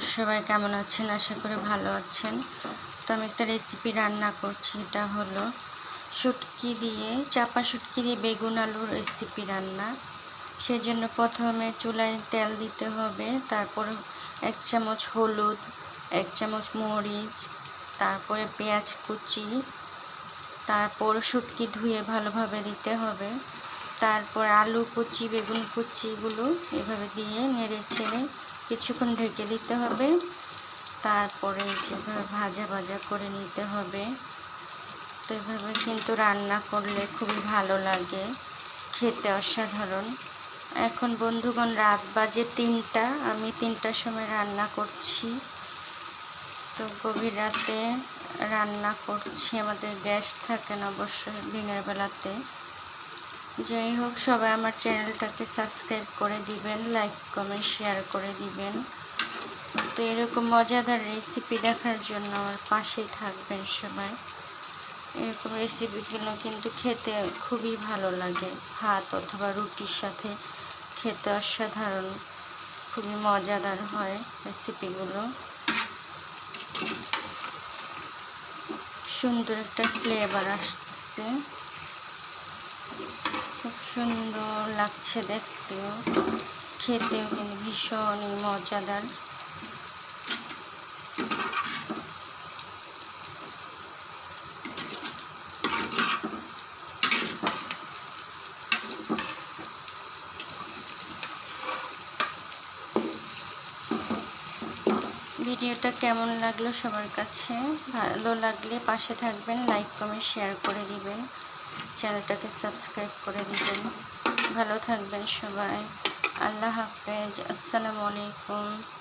সবাই কেমন আছেন? আশা করি ভালো আছেন। তো আমি একটা রেসিপি রান্না করছি, এটা হলো শুটকি দিয়ে, চাপা শুটকি দিয়ে বেগুন আলুর রেসিপি রান্না। সেজন্য প্রথমে চুলায় তেল দিতে হবে, তারপর এক চামচ হলুদ, এক চামচ মরিচ, তারপরে পেঁয়াজ কুচি, তারপর শুটকি ধুয়ে ভালোভাবে দিতে হবে। তারপর আলু কুচি, বেগুন কুচিগুলো এভাবে দিয়ে নেড়ে ছেড়ে কিছুক্ষণ ঢেকে দিতে হবে। তারপরে যেভাবে ভাজা ভাজা করে নিতে হবে। তো এভাবে কিন্তু রান্না করলে খুবই ভালো লাগে, খেতে অসাধারণ। এখন বন্ধুগণ, রাত বাজে তিনটা, আমি তিনটার সময় রান্না করছি। তো গভীর রাতে রান্না করছি, আমাদের গ্যাস থাকে না অবশ্যই দিনের বেলাতে। যাই হোক, সবাই আমার চ্যানেলটাকে সাবস্ক্রাইব করে দিবেন, লাইক, কমেন্ট, শেয়ার করে দিবেন। তো এরকম মজাদার রেসিপি দেখার জন্য আমার পাশেই থাকবেন সবাই। এরকম রেসিপিগুলো কিন্তু খেতে খুবই ভালো লাগে। ভাত অথবা রুটির সাথে খেতে অসাধারণ, খুবই মজাদার হয় রেসিপিগুলো সুন্দর একটা ফ্লেভার আসছে সুন্দর লাগছে দেখতেও। খেতেও কিন্তু ভীষণই মজাদার। ভিডিওটা কেমন লাগল সবার কাছে? ভালো লাগলে পাশে থাকবেন লাইক কমেন্ট শেয়ার করে দিবেন। চ্যানেলটাকে সাবস্ক্রাইব করে দিবেন। ভালো থাকবেন সবাই। আল্লাহ হাফেজ। আসসালামু আলাইকুম।